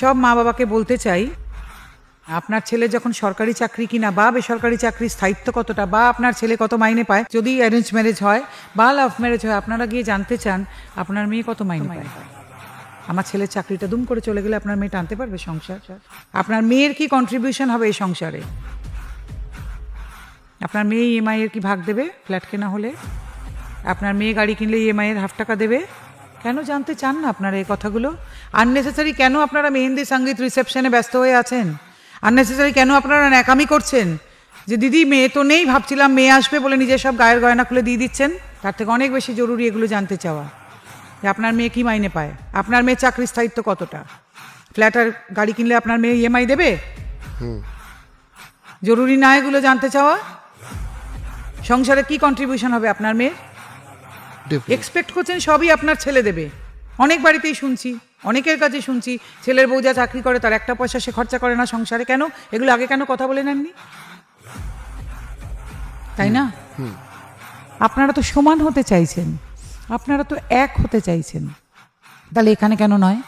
সব মা বাবাকে বলতে চাই, আপনার ছেলে যখন সরকারি চাকরি কিনা বা বেসরকারি চাকরির স্থায়িত্ব কতটা বা আপনার ছেলে কত মাইনে পায়, যদি অ্যারেঞ্জ ম্যারেজ হয় বা লাভ ম্যারেজ হয়, আপনারা গিয়ে জানতে চান আপনার মেয়ে কত মাইনে পায়। আমার ছেলের চাকরিটা দুম করে চলে গেলে আপনার মেয়ে টানতে পারবে সংসার? আপনার মেয়ের কি কন্ট্রিবিউশন হবে এই সংসারে? আপনার মেয়ে ইএমআই এর কি ভাগ দেবে ফ্ল্যাট কেনা হলে? আপনার মেয়ে গাড়ি কিনলে ইএমআই এর হাফ টাকা দেবে? কেন জানতে চান না আপনারা এই কথাগুলো? আননেসেসারি কেন আপনারা মেহেন্দি সংগীত রিসেপশনে ব্যস্ত হয়ে আছেন? আননেসেসারি কেন আপনারা ন্যাকামি করছেন? যে দিদি মেয়ে তো নেই ভাবছিলাম মেয়ে আসবে বলে নিজের সব গায়ের গয়না খুলে দিয়ে দিচ্ছেন। তার থেকে অনেক বেশি জরুরি এগুলো জানতে চাওয়া। যে আপনার মেয়ে কী মাইনে পায়? আপনার মেয়ে চাকরির স্থায়িত্ব কতটা? ফ্ল্যাট আর গাড়ি কিনলে আপনার মেয়ে ইএমআই দেবে? জরুরি না এগুলো জানতে চাওয়া? সংসারে কি কন্ট্রিবিউশন হবে আপনার মেয়ের? Definitely. এক্সপেক্ট করছেন সবই আপনার ছেলে দেবে। অনেক বাড়িতেই শুনছি অনেকের কাছে শুনছি ছেলের বউ যা চাকরি করে তার একটা পয়সা সে খরচা করে না সংসারে। কেন? এগুলো আগে কেন কথা বলে নেননি? তাই না? আপনারা তো সমান হতে চাইছেন। আপনারা তো এক হতে চাইছেন। তাহলে এখানে কেন নয়?